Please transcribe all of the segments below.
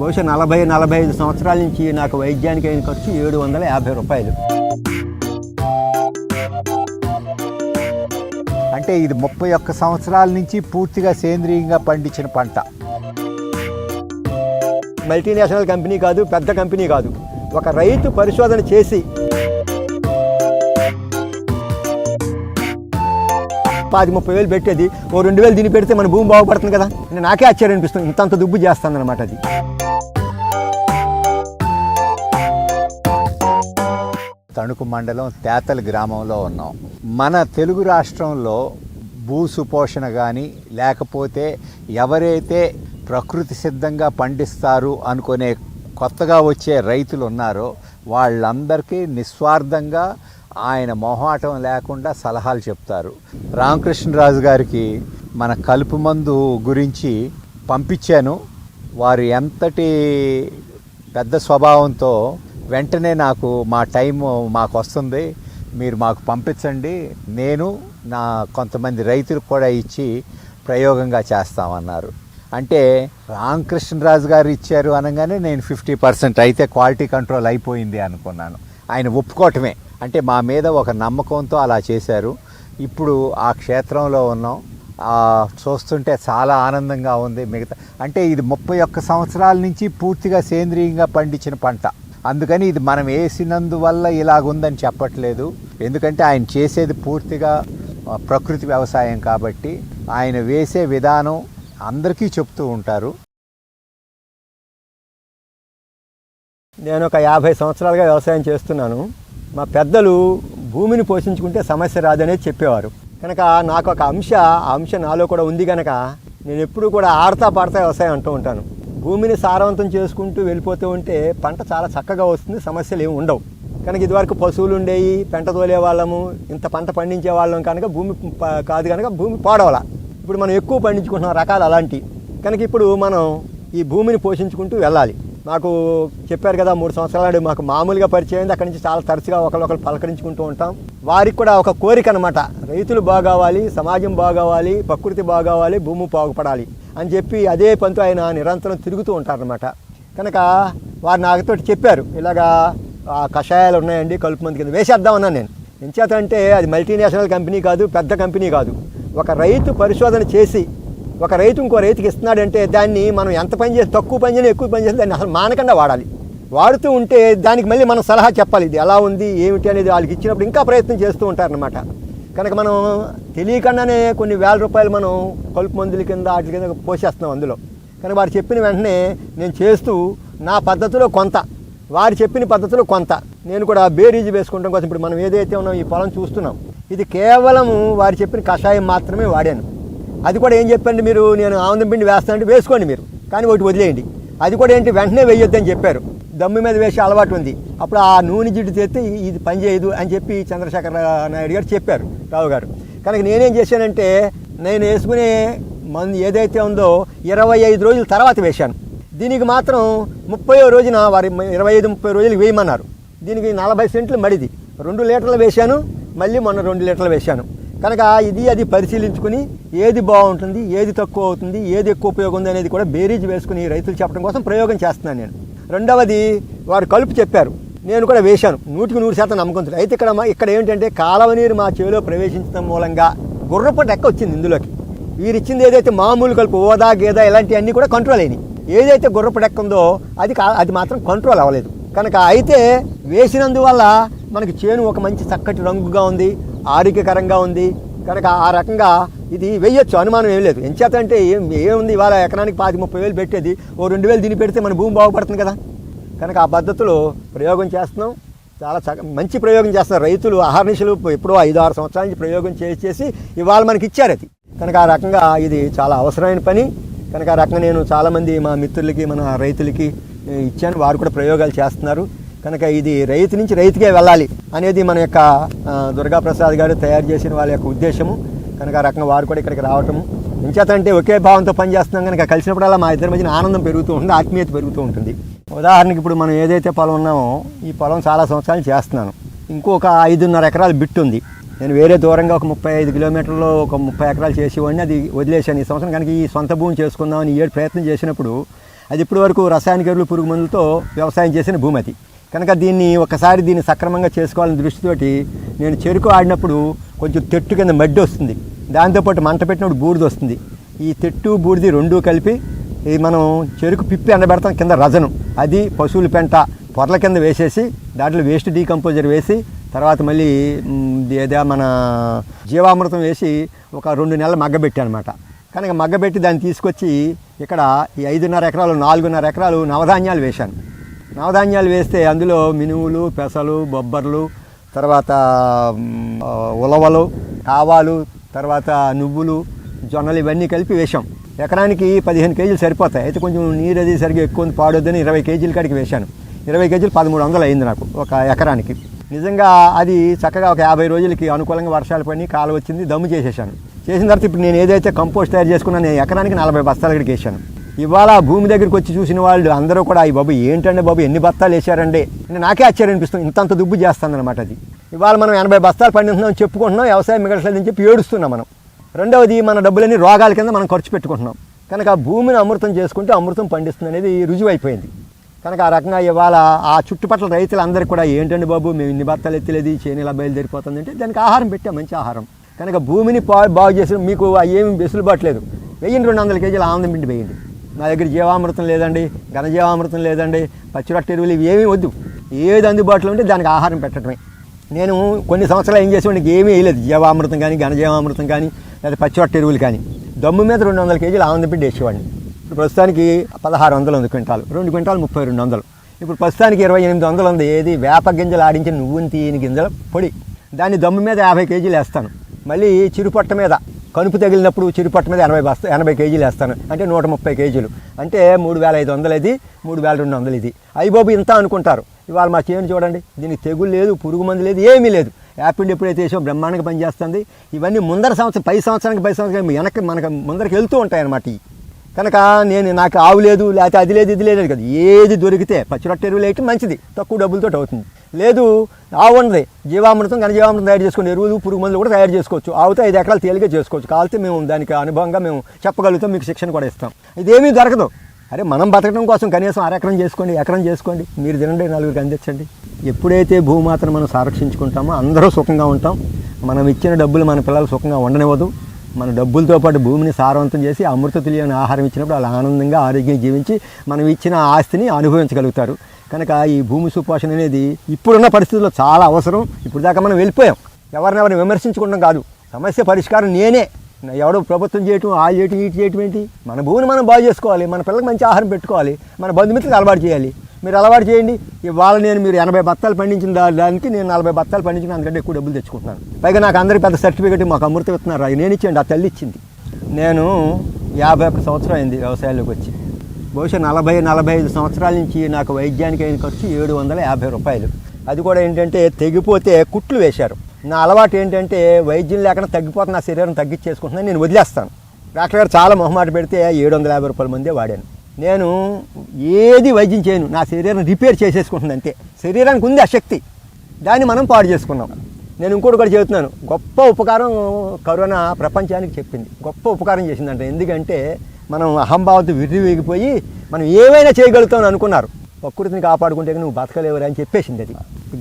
బహుశా నలభై నలభై ఐదు సంవత్సరాల నుంచి నాకు వైద్యానికి అయిన ఖర్చు ఏడు వందల యాభై రూపాయలు. అంటే ఇది ముప్పై ఒక్క సంవత్సరాల నుంచి పూర్తిగా సేంద్రీయంగా పండించిన పంట. మల్టీనేషనల్ కంపెనీ కాదు పెద్ద కంపెనీ కాదు. ఒక రైతు పరిశోధన చేసి పాతి ముప్పై వేలు పెట్టేది ఓ రెండు వేలు దీన్ని పెడితే మన భూమి బాగుపడుతుంది కదా? నాకే ఆశ్చర్యం అనిపిస్తుంది. ఇంతంత దుబ్బు చేస్తుంది అనమాట అది. తణుకు మండలం తేతల గ్రామంలో ఉన్నాం. మన తెలుగు రాష్ట్రంలో భూ సుపోషణ కానీ లేకపోతే ఎవరైతే ప్రకృతి సిద్ధంగా పండిస్తారు అనుకునే కొత్తగా వచ్చే రైతులు ఉన్నారో వాళ్ళందరికీ నిస్వార్థంగా ఆయన మొహాటం లేకుండా సలహాలు చెప్తారు. రామకృష్ణరాజు గారికి మన కలుపు మందు గురించి పంపించాను. వారు ఎంతటి పెద్ద స్వభావంతో వెంటనే నాకు మా టైం మాకు వస్తుంది. మీరు మాకు పంపించండి. నేను నా కొంతమంది రైతులకు కూడా ఇచ్చి ప్రయోగంగా చేస్తామన్నారు. అంటే రామకృష్ణరాజు గారు ఇచ్చారు అనగానే నేను ఫిఫ్టీ పర్సెంట్ అయితే క్వాలిటీ కంట్రోల్ అయిపోయింది అనుకున్నాను. ఆయన ఒప్పుకోవటమే. అంటే మా మీద ఒక నమ్మకంతో అలా చేశారు. ఇప్పుడు ఆ క్షేత్రంలో ఉన్నాం. చూస్తుంటే చాలా ఆనందంగా ఉంది. మిగతా అంటే ఇది ముప్పై ఒక్క సంవత్సరాల నుంచి పూర్తిగా సేంద్రియంగా పండించిన పంట. అందుకని ఇది మనం వేసినందువల్ల ఇలాగుందని చెప్పట్లేదు. ఎందుకంటే ఆయన చేసేది పూర్తిగా ప్రకృతి వ్యవసాయం కాబట్టి ఆయన వేసే విధానం అందరికీ చెప్తూ ఉంటారు. నేను ఒక యాభై సంవత్సరాలుగా వ్యవసాయం చేస్తున్నాను. మా పెద్దలు భూమిని పోషించుకుంటే సమస్య రాదనేది చెప్పేవారు. కనుక నాకు ఒక అంశ ఆ అంశ నాలో కూడా ఉంది కనుక నేను ఎప్పుడు కూడా ఆడతా పాడతా వ్యవసాయం అంటూ ఉంటాను. భూమిని సారవంతం చేసుకుంటూ వెళ్ళిపోతూ ఉంటే పంట చాలా చక్కగా వస్తుంది సమస్యలు ఏమి ఉండవు. కనుక ఇదివరకు పశువులు ఉండేవి పెంట తోలే వాళ్ళము ఇంత పంట పండించే వాళ్ళం కనుక భూమి కాదు కనుక భూమి పాడవల. ఇప్పుడు మనం ఎక్కువ పండించుకుంటున్నాం రకాలు అలాంటివి. కనుక ఇప్పుడు మనం ఈ భూమిని పోషించుకుంటూ వెళ్ళాలి. మాకు చెప్పారు కదా మూడు సంవత్సరాలు మాకు మామూలుగా పరిచయం అయింది. అక్కడి నుంచి చాలా తరచుగా ఒకరికొకరు పలకరించుకుంటూ ఉంటాం. వారికి కూడా ఒక కోరిక అనమాట రైతులు బాగోవాలి సమాజం బాగోవాలి ప్రకృతి బాగోవాలి భూమి బాగుపడాలి. అని చెప్పి అదే పంతు ఆయన నిరంతరం తిరుగుతూ ఉంటారనమాట కనుక వారు నాతో చెప్పారు ఇలాగా ఆ కషాయాలు ఉన్నాయండి కలుపు మంది కింద వేసేద్దామన్నాను నేను. ఎంచేతంటే అది మల్టీనేషనల్ కంపెనీ కాదు పెద్ద కంపెనీ కాదు. ఒక రైతు పరిశోధన చేసి ఒక రైతు ఇంకో రైతుకి ఇస్తున్నాడంటే దాన్ని మనం ఎంత పని చేసి తక్కువ పని చేసి ఎక్కువ పని చేసి దాన్ని అసలు మానకుండా వాడాలి. వాడుతూ ఉంటే దానికి మళ్ళీ మనం సలహా చెప్పాలి ఇది ఎలా ఉంది ఏమిటి అనేది వాళ్ళకి ఇచ్చినప్పుడు ఇంకా ప్రయత్నం చేస్తూ ఉంటారనమాట కనుక మనం తెలియకుండానే కొన్ని వేల రూపాయలు మనం కలుపు మందుల కింద వాటి కింద పోసేస్తున్నాం అందులో. కానీ వారు చెప్పిన వెంటనే నేను చేస్తూ నా పద్ధతిలో కొంత వారు చెప్పిన పద్ధతిలో కొంత. నేను కూడా బేరీజు వేసుకుంటాం కోసం ఇప్పుడు మనం ఏదైతే ఉన్నాం ఈ పొలం చూస్తున్నాం. ఇది కేవలం వారు చెప్పిన కషాయం మాత్రమే వాడాను. అది కూడా ఏం చెప్పండి మీరు? నేను ఆముదం పిండి వేస్తానంటే వేసుకోండి మీరు. కానీ ఒకటి వదిలేయండి. అది కూడా ఏంటి? వెంటనే వేయొద్దని చెప్పారు. దమ్ము మీద వేసే అలవాటు ఉంది. అప్పుడు ఆ నూనె జిడ్డు తెస్తే ఇది పని చేయదు అని చెప్పి చంద్రశేఖర నాయుడు గారు చెప్పారు రావు గారు. కనుక నేనేం చేశానంటే నేను వేసుకునే మందు ఏదైతే ఉందో ఇరవై ఐదు రోజుల తర్వాత వేశాను. దీనికి మాత్రం ముప్పై రోజున వారి ఇరవై ఐదు ముప్పై రోజులకు వేయమన్నారు. దీనికి నలభై సెంట్లు మడిది. రెండు లీటర్లు వేశాను మళ్ళీ మొన్న రెండు లీటర్లు వేశాను. కనుక ఇది అది పరిశీలించుకుని ఏది బాగుంటుంది ఏది తక్కువ అవుతుంది ఏది ఎక్కువ ఉపయోగం ఉంది అనేది కూడా బేరీజ్ వేసుకుని రైతులు చెప్పడం కోసం ప్రయోగం చేస్తున్నాను నేను. రెండవది వారు కలుపు చెప్పారు. నేను కూడా వేశాను. నూటికి నూరు శాతం నమ్మకంతో అయితే ఇక్కడ మా ఇక్కడ ఏంటంటే కాలవ నీరు మా చెవిలో ప్రవేశించడం మూలంగా గుర్రపు డెక్క వచ్చింది ఇందులోకి. వీరిచ్చింది ఏదైతే మామూలు కలుపు ఓదా గేదా ఇలాంటివన్నీ కూడా కంట్రోల్ అయినాయి. ఏదైతే గుర్రపు డెక్క ఉందో అది కా అది మాత్రం కంట్రోల్ అవ్వలేదు. కనుక అయితే వేసినందువల్ల మనకి చేను ఒక మంచి చక్కటి రంగుగా ఉంది ఆరోగ్యకరంగా ఉంది కనుక ఆ రకంగా ఇది వేయొచ్చు అనుమానం ఏం లేదు. ఎంచేత అంటే ఏం ఏముంది ఇవాళ ఎకరానికి పాతి ముప్పై వేలు పెట్టేది ఓ రెండు వేలు దీన్ని పెడితే మన భూమి బాగుపడుతుంది కదా. కనుక ఆ పద్ధతిలో ప్రయోగం చేస్తున్నాం. చాలా చక్క మంచి ప్రయోగం చేస్తున్నారు. రైతులు అహర్నిశలు ఎప్పుడో ఐదు ఆరు సంవత్సరాల నుంచి ప్రయోగం చేసి చేసి ఇవాళ మనకి ఇచ్చారు అది. కనుక ఆ రకంగా ఇది చాలా అవసరమైన పని. కనుక ఆ రకంగా నేను చాలామంది మా మిత్రులకి మన రైతులకి ఇచ్చాను. వారు కూడా ప్రయోగాలు చేస్తున్నారు. కనుక ఇది రైతు నుంచి రైతుకే వెళ్ళాలి అనేది మన యొక్క దుర్గాప్రసాద్ గారు తయారు చేసిన వాళ్ళ యొక్క ఉద్దేశము. కనుక ఆ రకంగా వారు కూడా ఇక్కడికి రావటము. ఎంచేతంటే ఒకే భావంతో పనిచేస్తున్నాం కనుక కలిసినప్పుడల్లా మా ఇద్దరి మధ్యన ఆనందం పెరుగుతూ ఉంటుంది ఆత్మీయత పెరుగుతూ ఉంటుంది. ఉదాహరణకి ఇప్పుడు మనం ఏదైతే పొలం ఉన్నామో ఈ పొలం చాలా సంవత్సరాలు చేస్తున్నాను. ఇంకొక ఐదున్నర ఎకరాలు బిట్ ఉంది. నేను వేరే దూరంగా ఒక ముప్పై ఐదు కిలోమీటర్లో ఒక ముప్పై ఎకరాలు చేసేవాడిని అది వదిలేశాను. ఈ సంవత్సరం కనుక ఈ సొంత భూమి చేసుకుందామని ఈ ఏడు ప్రయత్నం చేసినప్పుడు అది ఇప్పటివరకు రసాయనిక ఎరువులు పురుగు మందులతో వ్యవసాయం చేసిన భూమి అది. కనుక దీన్ని ఒకసారి దీన్ని సక్రమంగా చేసుకోవాలని దృష్టితోటి నేను చెరుకు ఆడినప్పుడు కొంచెం తెట్టు కింద మడ్డి వస్తుంది. దాంతోపాటు మంట పెట్టినప్పుడు బూడిద వస్తుంది. ఈ తెట్టు బూడిది రెండూ కలిపి ఇది మనం చెరుకు పిప్పి ఎండబెడతాం కింద రజను. అది పశువుల పెంట పొరల కింద వేసేసి దాంట్లో వేస్ట్ డీకంపోజర్ వేసి తర్వాత మళ్ళీ ఏదో మన జీవామృతం వేసి ఒక రెండు నెలలు మగ్గబెట్టానమాట. కనుక మగ్గబెట్టి దాన్ని తీసుకొచ్చి ఇక్కడ ఈ ఐదున్నర ఎకరాలు నాలుగున్నర ఎకరాలు నవధాన్యాలు వేశాను. నవధాన్యాలు వేస్తే అందులో మినువులు పెసలు బొబ్బర్లు తర్వాత ఉలవలు ఆవాలు తర్వాత నువ్వులు జొన్నలు ఇవన్నీ కలిపి వేశాం. ఎకరానికి పదిహేను కేజీలు సరిపోతాయి. అయితే కొంచెం నీరు అది సరిగ్గా ఎక్కువ ఉంది, పాడొద్దని ఇరవై కేజీల కాడికి వేశాను. ఇరవై కేజీలు పదమూడు వందలు అయింది నాకు ఒక ఎకరానికి. నిజంగా అది చక్కగా ఒక యాభై రోజులకి అనుకూలంగా వర్షాలు పడి కాలు వచ్చింది దమ్ము చేసేసాను. చేసిన తర్వాత ఇప్పుడు నేను ఏదైతే కంపోస్ట్ తయారు చేసుకున్నాను నేను ఎకరానికి నలభై బస్తాల ఇక్కడికి వేశాను. ఇవాళ ఆ భూమి దగ్గరికి వచ్చి చూసిన వాళ్ళు అందరూ కూడా ఈ బాబు ఏంటండి బాబు ఎన్ని బస్తాలు వేసారండి అంటే నాకే ఆశ్చర్యం అనిపిస్తుంది ఇంతంత దుబ్బు చేస్తుందన్నమాట అది. ఇవాళ మనం ఎనభై బస్తాలు పండిస్తున్నాం చెప్పుకుంటున్నాం వ్యవసాయం మిగతలేదని చెప్పి ఏడుస్తున్నాం మనం. రెండవది మన డబ్బులన్నీ రోగాల కింద మనం ఖర్చు పెట్టుకుంటున్నాం. కనుక ఆ భూమిని అమృతం చేసుకుంటే అమృతం పండిస్తుంది అనేది రుజువు అయిపోయింది కనుక ఆ రకంగా ఇవాళ ఆ చుట్టుపక్కల రైతులందరికీ కూడా ఏంటండి బాబు మేము ఇన్ని బత్తాలు ఎత్తలేదు చేను ఇలా బయలుదేరిపోతుంది అంటే దానికి ఆహారం పెట్టాం మంచి ఆహారం. కనుక భూమిని బాగు చేసి మీకు ఏమి వెసులుబాటు లేదు. వెయ్యి రెండు వందల కేజీలు ఆనందం పిండి వేయండి. నా దగ్గర జీవామృతం లేదండి ఘనజీవామృతం లేదండి పచ్చిరొట్ట ఎరువులు ఇవి ఏమీ వద్దు. ఏది అందుబాటులో ఉంటే దానికి ఆహారం పెట్టడమే. నేను కొన్ని సంవత్సరాలు ఏం చేసేవాడికి ఏమీ వేయలేదు జీవామృతం కానీ ఘనజీవామృతం కానీ లేదా పచ్చిరొట్ట ఎరువులు కానీ. దమ్ము మీద రెండు వందల కేజీలు ఆనందం పిండి వేసేవాడిని. ఇప్పుడు ప్రస్తుతానికి పదహారు వందలు ఉంది క్వింటాలు. రెండు క్వింటాలు ముప్పై రెండు వందలు. ఇప్పుడు ప్రస్తుతానికి ఇరవై ఎనిమిది వందలు ఉంది. ఏది వేప గింజలు ఆడించిన నువ్వుని తీయని గింజల పొడి. దాన్ని దమ్ము మీద యాభై కేజీలు వేస్తాను. మళ్ళీ చిరుపట్ట మీద కనుపు తగిలినప్పుడు చిరుపట్ట మీద ఎనభై బస్తా ఎనభై కేజీలు వేస్తాను. అంటే నూట ముప్పై కేజీలు. అంటే మూడు వేల ఐదు వందలు ఇది మూడు వేల రెండు వందలు ఇది అయ్యబాబు ఇంత అనుకుంటారు. ఇవాళ మా చేను చూడండి. దీనికి తెగులు లేదు పురుగు మందు లేదు ఏమీ లేదు. యాపిల్ ఎప్పుడైతే వేసామో బ్రహ్మాండంగా పనిచేస్తుంది. ఇవన్నీ ముందర సంవత్సరం పై సంవత్సరానికి పై సంవత్సరానికి వెనక్కి మనకు ముందరికి వెళ్తూ ఉంటాయి అన్నమాట ఇవి. కనుక నేను నాకు ఆవు లేదు లేకపోతే అది లేదు ఇది లేదు కదా. ఏది దొరికితే పచ్చిరొట్ట ఎరువులు వేయటం మంచిది. తక్కువ డబ్బులతో అవుతుంది. లేదు ఆవు జీవామృతం కానీ జీవామృతం తయారు చేసుకుని ఎరువులు పురుగు మందులు కూడా తయారు చేసుకోవచ్చు. ఆవితే ఐదు ఎకరాలు తేలిగా చేసుకోవచ్చు. కావాలితే మేము దానికి అనుభవంగా మేము చెప్పగలుగుతాం మీకు శిక్షణ కూడా ఇస్తాం. ఇదేమీ దొరకదు. అరే మనం బతకడం కోసం కనీసం అరెకరం చేసుకోండి ఎకరం చేసుకోండి. మీరు తినండి నలుగురికి అందించండి. ఎప్పుడైతే భూమాతను మనం సంరక్షించుకుంటామో అందరూ సుఖంగా ఉంటాం. మనం ఇచ్చిన డబ్బులు మన పిల్లలు సుఖంగా ఉండనివ్వదు. మన డబ్బులతో పాటు భూమిని సారవంతం చేసి అమృత తెలియని ఆహారం ఇచ్చినప్పుడు వాళ్ళు ఆనందంగా ఆరోగ్యంగా జీవించి మనం ఇచ్చిన ఆస్తిని అనుభవించగలుగుతారు. కనుక ఈ భూమి సుపోషణ అనేది ఇప్పుడున్న పరిస్థితుల్లో చాలా అవసరం. ఇప్పుడు దాకా మనం వెళ్ళిపోయాం. ఎవరినెవరిని విమర్శించుకుంటాం కాదు. సమస్య పరిష్కారం నేనే. ఎవడో ప్రభుత్వం చేయటం ఆ చేయటం ఇటు చేయటం ఏంటి? మన భూమిని మనం బాగు చేసుకోవాలి. మన పిల్లలకు మంచి ఆహారం పెట్టుకోవాలి. మన బంధుమిత్రులకు అలవాటు చేయాలి. మీరు అలవాటు చేయండి. ఇవాళ నేను మీరు ఎనభై బత్తాలు పండించిన దానికి నేను నలభై బత్తాలు పండించిన అందుకంటే ఎక్కువ డబ్బులు తెచ్చుకుంటున్నాను. పైగా నాకు అందరికి పెద్ద సర్టిఫికేట్ మాకు అమృతం ఇస్తున్నారు. అది నేను ఇచ్చేయండి ఆ తల్లి ఇచ్చింది. నేను యాభై ఒక్క సంవత్సరం అయింది వ్యవసాయంలోకి వచ్చి. బహుశా నలభై నలభై ఐదు సంవత్సరాల నుంచి నాకు వైద్యానికి అయిన ఖర్చు ఏడు వందల యాభై రూపాయలు. అది కూడా ఏంటంటే తెగిపోతే కుట్లు వేశారు. నా అలవాటు ఏంటంటే వైద్యం లేకుండా తగ్గిపోతే నా శరీరం తగ్గించేసుకుంటున్నాను నేను వదిలేస్తాను. డాక్టర్ గారు చాలా మొహమాట పెడితే ఏడు వందల యాభై రూపాయల మందే వాడాను. నేను ఏది వైద్యం చేయను. నా శరీరం రిపేర్ చేసేసుకుంటుంది అంతే. శరీరానికి ఉంది ఆ శక్తి. దాన్ని మనం పాడు చేసుకున్నాం. నేను ఇంకోటి కూడా చెబుతున్నాను. గొప్ప ఉపకారం కరోనా ప్రపంచానికి చెప్పింది. గొప్ప ఉపకారం చేసిందంట. ఎందుకంటే మనం అహంభావంతో విరివేగిపోయి మనం ఏమైనా చేయగలుగుతాం అనుకున్నారు. ప్రకృతిని కాపాడుకుంటే నువ్వు బతకలేవరా అని చెప్పేసింది అది.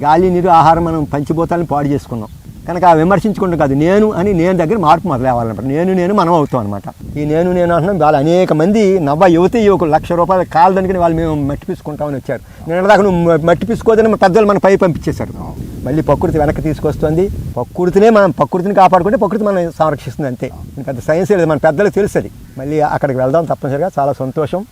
గాలి నీరు ఆహారం మనం పంచిపోతాలని పాడు చేసుకున్నాం. కనుక ఆ విమర్శించుకుంటూ కాదు నేను అని నేను దగ్గర మార్పు మొదలవ్వాలన్నమాట నేను నేను మనం అవుతాం అనమాట ఈ నేను నేను అంటున్నాం వాళ్ళు అనేక మంది నవ్వ యువతి యువకులు లక్ష రూపాయలు కాలదానికి వాళ్ళు మేము మట్టిపిసుకుంటామని వచ్చారు. నేను దాకా నువ్వు మట్టిపిసుకోదని పెద్దలు మన పై పంపించేశారు. మళ్ళీ ప్రకృతి వెనక్కి తీసుకొస్తుంది. ప్రకృతినే మనం ప్రకృతిని కాపాడుకుంటే ప్రకృతి మనం సంరక్షిస్తుంది అంతే. పెద్ద సైన్స్ లేదు మన పెద్దలకు తెలుసు అది. మళ్ళీ అక్కడికి వెళ్దాం తప్పనిసరిగా. చాలా సంతోషం.